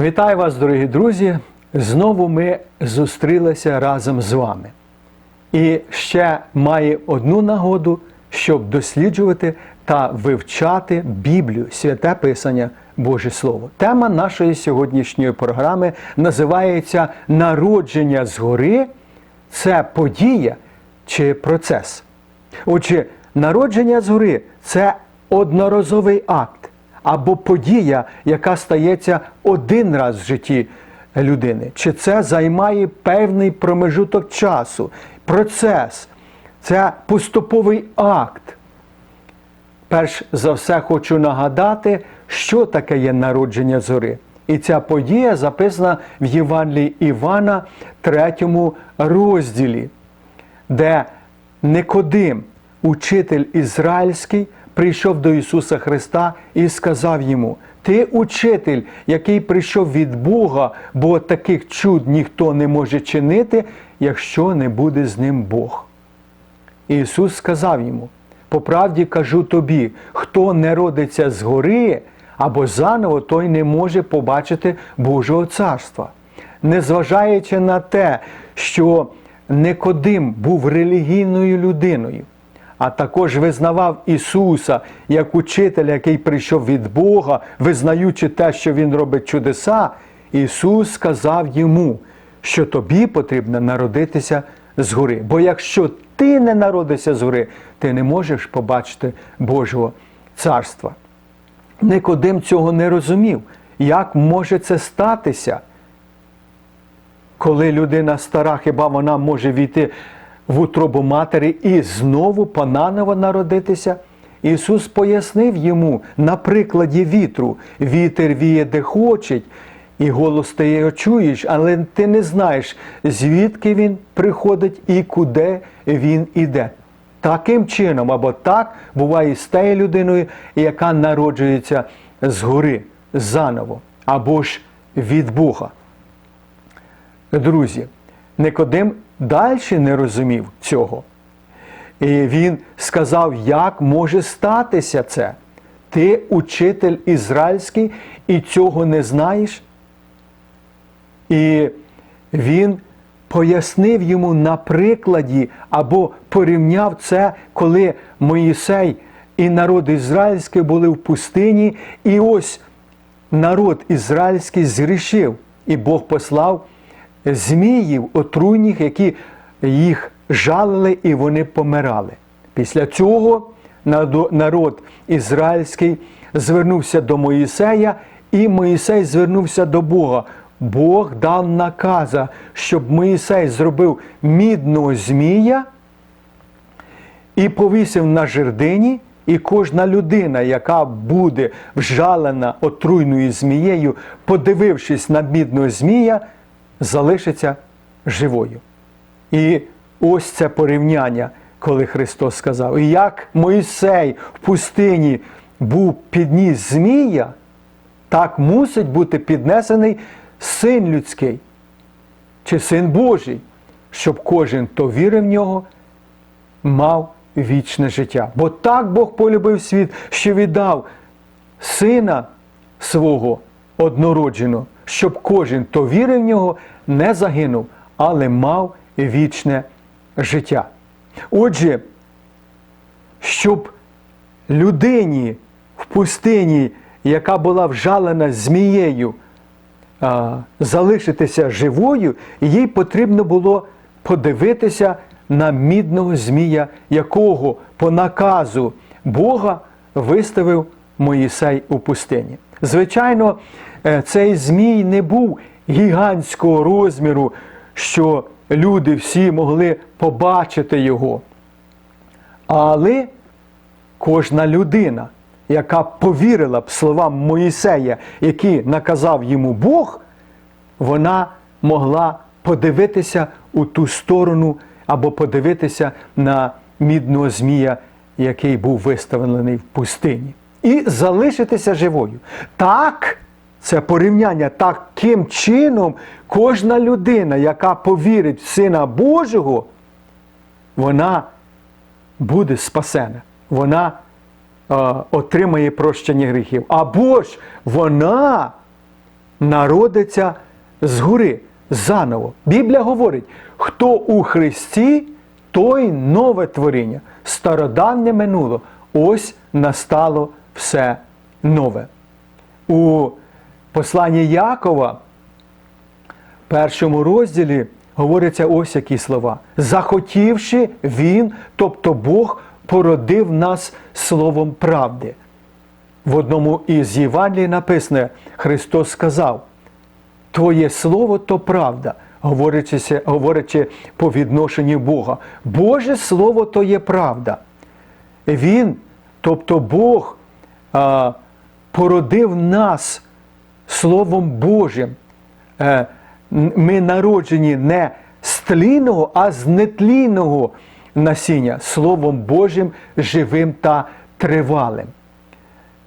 Вітаю вас, дорогі друзі! Знову ми зустрілися разом з вами. І ще має одну нагоду, щоб досліджувати та вивчати Біблію, святе Писання, Боже Слово. Тема нашої сьогоднішньої програми називається Народження згори це подія чи процес. Отже, народження згори це одноразовий акт або подія, яка стається один раз в житті людини. Чи це займає певний промежуток часу, процес, це поступовий акт. Перш за все хочу нагадати, що таке є народження зори. І ця подія записана в Євангелії Івана, 3 розділі, де Никодим, учитель ізраїльський, прийшов до Ісуса Христа і сказав йому: Ти учитель, який прийшов від Бога, бо таких чуд ніхто не може чинити, якщо не буде з ним Бог. Ісус сказав йому: по правді кажу тобі, хто не родиться згори або заново, той не може побачити Божого царства. Незважаючи на те, що Никодим був релігійною людиною, а також визнавав Ісуса як учителя, який прийшов від Бога, визнаючи те, що Він робить чудеса, Ісус сказав йому, що тобі потрібно народитися згори. Бо якщо ти не народишся згори, ти не можеш побачити Божого царства. Никодим цього не розумів. Як може це статися? Коли людина стара, хіба вона може війти в утробу матері і знову понаново народитися? Ісус пояснив йому на прикладі вітру: вітер віє, де хоче, і голос ти його чуєш, але ти не знаєш, звідки він приходить і куди він іде. Таким чином, або так буває з тією людиною, яка народжується згори заново, або ж від Бога. Друзі, Никодим далі не розумів цього. І він сказав, як може статися це? Ти учитель ізраїльський і цього не знаєш? І він пояснив йому на прикладі або порівняв це, коли Моїсей і народ ізраїльський були в пустині, і ось народ ізраїльський згрішив, і Бог послав зміїв отруйних, які їх жалили і вони помирали. Після цього народ ізраїльський звернувся до Моїсея, і Моїсей звернувся до Бога. Бог дав наказа, щоб Моїсей зробив мідного змія і повісив на жердині, і кожна людина, яка буде вжалена отруйною змією, подивившись на мідного змія, залишиться живою. І ось це порівняння, коли Христос сказав: І як Моїсей в пустині був підніс змія, так мусить бути піднесений син людський чи син Божий, щоб кожен, хто вірив в нього, мав вічне життя. Бо так Бог полюбив світ, що віддав сина свого однородженого, щоб кожен, хто вірив в нього, не загинув, але мав вічне життя. Отже, щоб людині в пустині, яка була вжалена змією, залишитися живою, їй потрібно було подивитися на мідного змія, якого по наказу Бога виставив Моїсей у пустині. Звичайно, е, цей змій не був гігантського розміру, що люди всі могли побачити його. Але кожна людина, яка повірила б словам Моїсея, які наказав йому Бог, вона могла подивитися у ту сторону або подивитися на мідного змія, який був виставлений в пустині, і залишитися живою. Так, це порівняння таким чином, кожна людина, яка повірить в Сина Божого, вона буде спасена. Вона е, отримає прощення гріхів. Або ж вона народиться згори, заново. Біблія говорить, хто у Христі, той нове творіння. Стародавнє минуло. Ось настало все нове. У посланні Якова, першому розділі, говориться ось які слова. Захотівши він, тобто Бог, породив нас словом правди. В одному із Євангелій написано, Христос сказав, Твоє слово то правда, говорячи, говорячи по відношенню Бога. Боже Слово то є правда. Він, тобто Бог, породив нас Словом Божим. Е, Ми народжені не з тлінного, а з нетлінного насіння, Словом Божим живим та тривалим.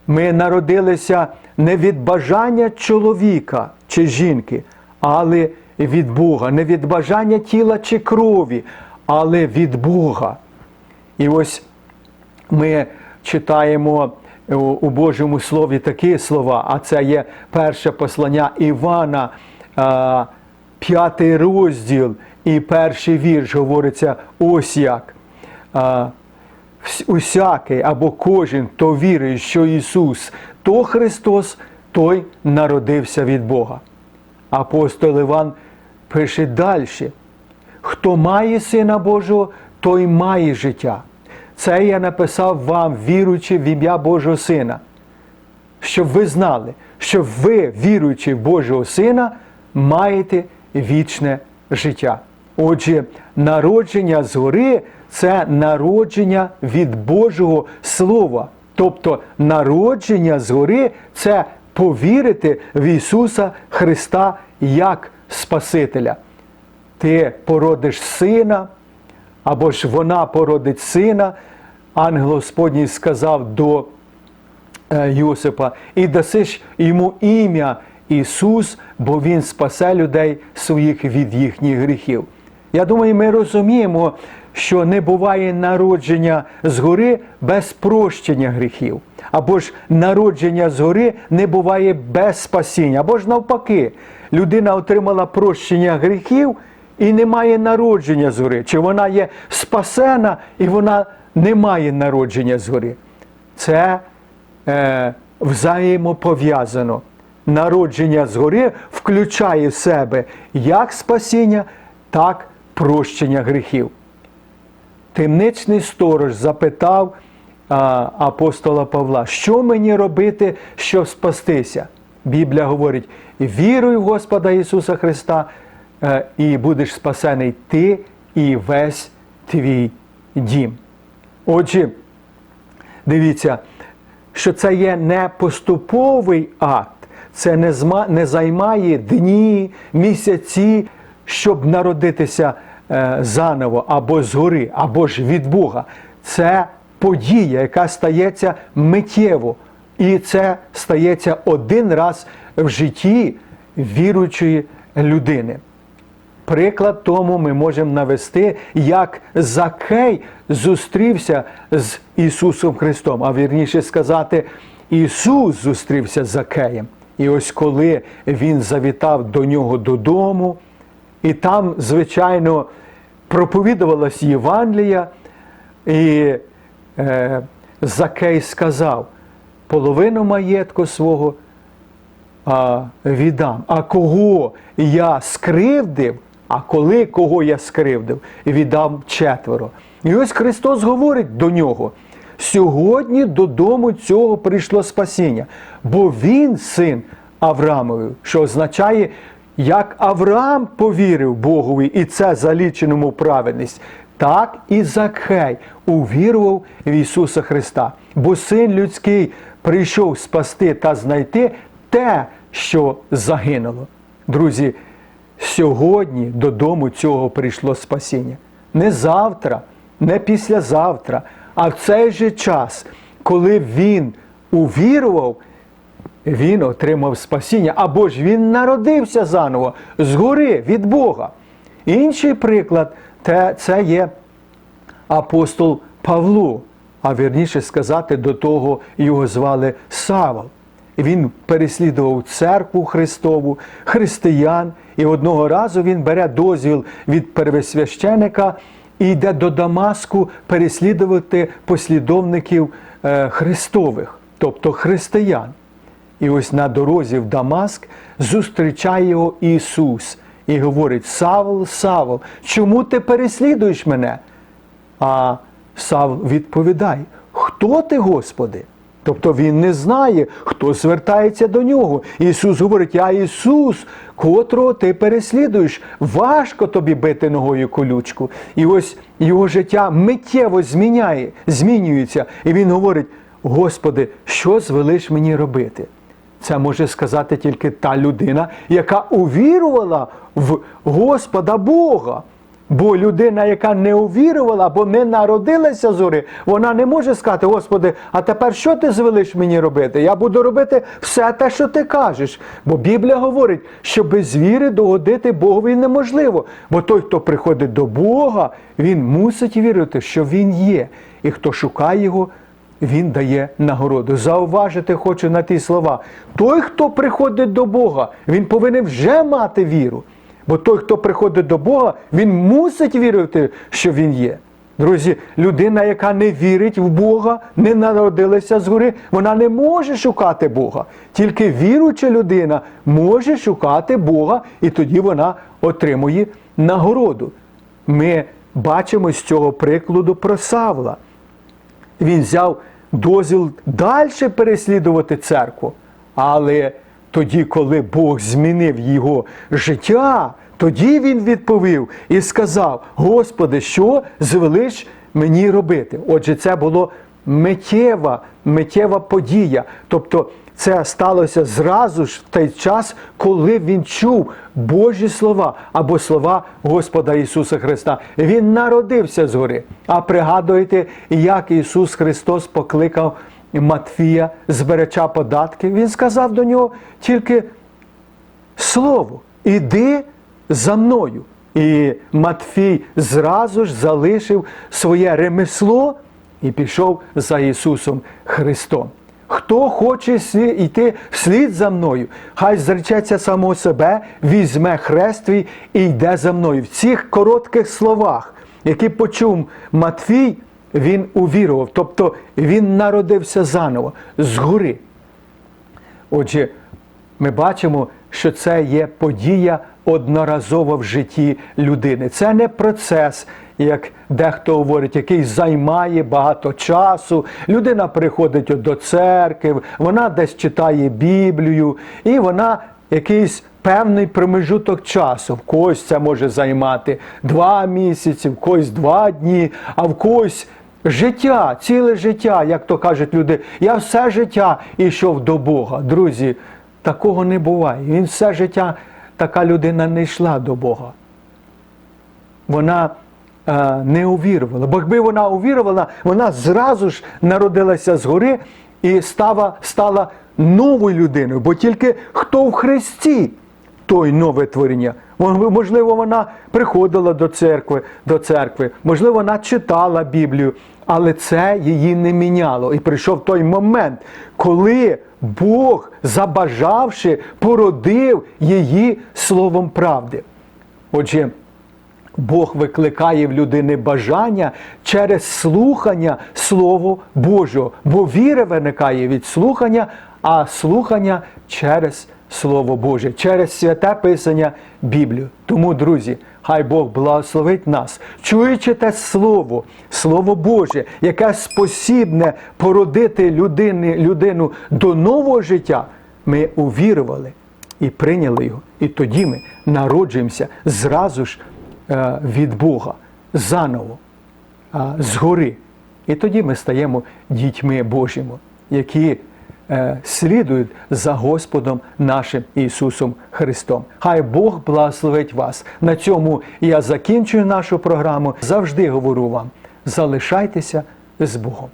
Ми народилися не від бажання чоловіка чи жінки, але від Бога, не від бажання тіла чи крові, але від Бога. І ось ми читаємо у Божому Слові такі слова, а це є перше послання Івана, п'ятий розділ і перший вірш говориться ось як. Усякий або кожен, хто вірує, що Ісус, то Христос, той народився від Бога. Апостол Іван пише далі: хто має Сина Божого, той має життя. Це я написав вам, віруючи в ім'я Божого Сина, щоб ви знали, що ви, віруючи в Божого Сина, маєте вічне життя. Отже, народження згори це народження від Божого Слова. Тобто народження згори це повірити в Ісуса Христа як Спасителя. Ти породиш сина, або ж вона породить сина. Ангел Господній сказав до е, Йосипа, і дасиш йому ім'я Ісус, бо Він спасе людей своїх від їхніх гріхів. Я думаю, ми розуміємо, що не буває народження згори без прощення гріхів. Або ж народження згори не буває без спасіння, або ж навпаки, людина отримала прощення гріхів і не має народження згори. Чи вона є спасена і вона не має народження згори. Це е, взаємопов'язано. Народження згори включає в себе як спасіння, так прощення гріхів. Темничний сторож запитав а, апостола Павла, що мені робити, щоб спастися? Біблія говорить: віруй в Господа Ісуса Христа, е, і будеш спасений ти і весь твій дім. Отже, дивіться, що це є не поступовий акт, це не, зма, не займає дні, місяці, щоб народитися е, заново або згори, або ж від Бога. Це подія, яка стається миттєво. І це стається один раз в житті віруючої людини. Приклад тому ми можемо навести, як Закей зустрівся з Ісусом Христом, а вірніше сказати, Ісус зустрівся з Закеєм. І ось коли Він завітав до нього додому, і там, звичайно, проповідувалась Євангелія, і е, Закей сказав: половину маєтку свого а, віддам. А кого я скривдив, а коли кого я скривдив, віддам четверо. І ось Христос говорить до нього. Сьогодні додому цього прийшло спасіння, бо він син Авраамові, що означає, як Авраам повірив Богові, і це заліченому праведність, так і Закхей увірував в Ісуса Христа. Бо син людський прийшов спасти та знайти те, що загинуло. Друзі, сьогодні додому цього прийшло спасіння. Не завтра, не післязавтра, а в цей же час, коли він увірував, він отримав спасіння, або ж він народився заново згори від Бога. Інший приклад це є апостол Павло, а вірніше сказати, до того його звали Савол. Він переслідував церкву Христову, християн, і одного разу він бере дозвіл від первосвященика і йде до Дамаску переслідувати послідовників е, Христових, тобто християн. І ось на дорозі в Дамаск зустрічає його Ісус і говорить: Савл, Савл, чому ти переслідуєш мене? А Савл відповідає: Хто ти, Господи? Тобто він не знає, хто звертається до нього. Ісус говорить: Я Ісус, котрого ти переслідуєш. Важко тобі бити ногою колючку. І ось його життя миттєво зміняє, змінюється. І він говорить: Господи, що звелиш мені робити? Це може сказати тільки та людина, яка увірувала в Господа Бога. Бо людина, яка не увірувала, або не народилася зори, вона не може сказати, Господи, а тепер що ти звелиш мені робити? Я буду робити все те, що ти кажеш. Бо Біблія говорить, що без віри догодити Богові неможливо. Бо той, хто приходить до Бога, він мусить вірити, що Він є. І хто шукає його, він дає нагороду. Зауважити хочу на ті слова. Той, хто приходить до Бога, він повинен вже мати віру. Бо той, хто приходить до Бога, він мусить вірити, що Він є. Друзі, людина, яка не вірить в Бога, не народилася згори, вона не може шукати Бога. Тільки віруюча людина може шукати Бога, і тоді вона отримує нагороду. Ми бачимо з цього прикладу про Савла. Він взяв дозвіл далі переслідувати церкву. Але тоді, коли Бог змінив його життя, тоді він відповів і сказав: Господи, що звелиш мені робити? Отже, це було миттєва, миттєва подія. Тобто це сталося зразу ж в той час, коли він чув Божі слова або слова Господа Ісуса Христа. Він народився згори. А пригадуєте, як Ісус Христос покликав Матфія, збирача податків. Він сказав до нього тільки слово, іди за мною. І Матфій зразу ж залишив своє ремесло і пішов за Ісусом Христом. Хто хоче йти вслід за мною, хай зречеться само себе, візьме хрест і йде за мною. В цих коротких словах, які почув Матфій, він увірував, тобто він народився заново, згори. Отже, ми бачимо, що це є подія одноразова в житті людини. Це не процес, як дехто говорить, який займає багато часу. Людина приходить до церкви, вона десь читає Біблію, і вона якийсь певний промежуток часу. В когось це може займати два місяці, в когось два дні, а в когось. Життя, ціле життя, як то кажуть люди, я все життя йшов до Бога. Друзі, такого не буває. Він все життя, така людина не йшла до Бога. Вона е, не увірувала. Бо якби вона увірувала, вона зразу ж народилася згори і стала, стала новою людиною. Бо тільки хто в Христі, той нове творіння. Можливо, вона приходила до церкви, до церкви, можливо, вона читала Біблію, але це її не міняло. І прийшов той момент, коли Бог, забажавши, породив її словом правди. Отже, Бог викликає в людини бажання через слухання Слова Божого, бо віра виникає від слухання, а слухання через Слово Боже, через святе Писання Біблію. Тому, друзі, хай Бог благословить нас, чуючи те Слово, Слово Боже, яке спосібне породити людини, людину до нового життя, ми увірували і прийняли його. І тоді ми народжуємося зразу ж е, від Бога, заново, згори. І тоді ми стаємо дітьми Божими, які е, слідують за Господом нашим Ісусом Христом. Хай Бог благословить вас. На цьому я закінчую нашу програму. Завжди говорю вам: залишайтеся з Богом.